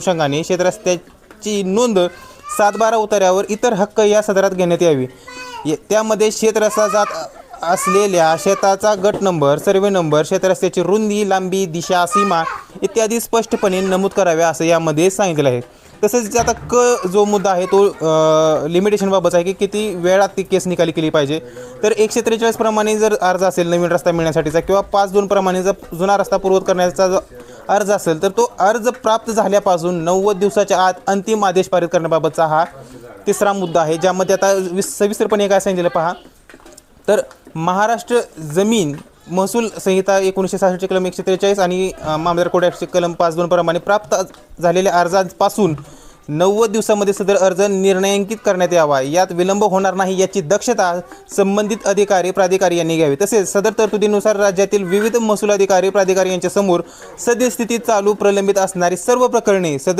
अनुषंगाने शेतरस्त्याची नोंद सातबारा उतार्यावर इतर हक्क या सदरात घेण्यात यावी. ये- त्यामध्ये शेतरस्ता जात असलेल्या शेताचा गट नंबर सर्वे नंबर शेतरस्त्याची रुंदी लांबी दिशा सीमा इत्यादी स्पष्टपणे नमूद कराव्या असं यामध्ये सांगितलं आहे. तसेच आता क जो मुद्दा आहे तो लिमिटेशनबाबत आहे की किती वेळात ती केस निकाली केली पाहिजे. तर एकशे त्रेचाळीस प्रमाणे जर अर्ज असेल नवीन रस्ता मिळण्यासाठीचा किंवा पाच दोन प्रमाणे जर जुना रस्ता पूर्वत करण्याचा जो अर्ज असेल तर तो अर्ज प्राप्त झाल्यापासून नव्वद दिवसाच्या आत अंतिम आदेश पारित करण्याबाबतचा हा तिसरा मुद्दा आहे ज्यामध्ये आता विस सविस्तरपणे काय सांगितलं पहा. तर महाराष्ट्र जमीन महसूल संहिता एकोणीसशे सहासष्ट कलम एकशे त्रेचाळीस आणि मामदार कोड कलम पाच दोन प्रमाणे प्राप्त झालेल्या अर्जापासून नव्वद दिवसामध्ये सदर अर्ज निर्णयांकित करण्यात यावा. यात विलंब होणार नाही याची दक्षता संबंधित अधिकारी प्राधिकारी यांनी घ्यावी. तसेच सदर तरतुदीनुसार राज्यातील विविध महसूल अधिकारी प्राधिकारी यांच्यासमोर सद्यस्थितीत चालू प्रलंबित असणारी सर्व प्रकरणे सदर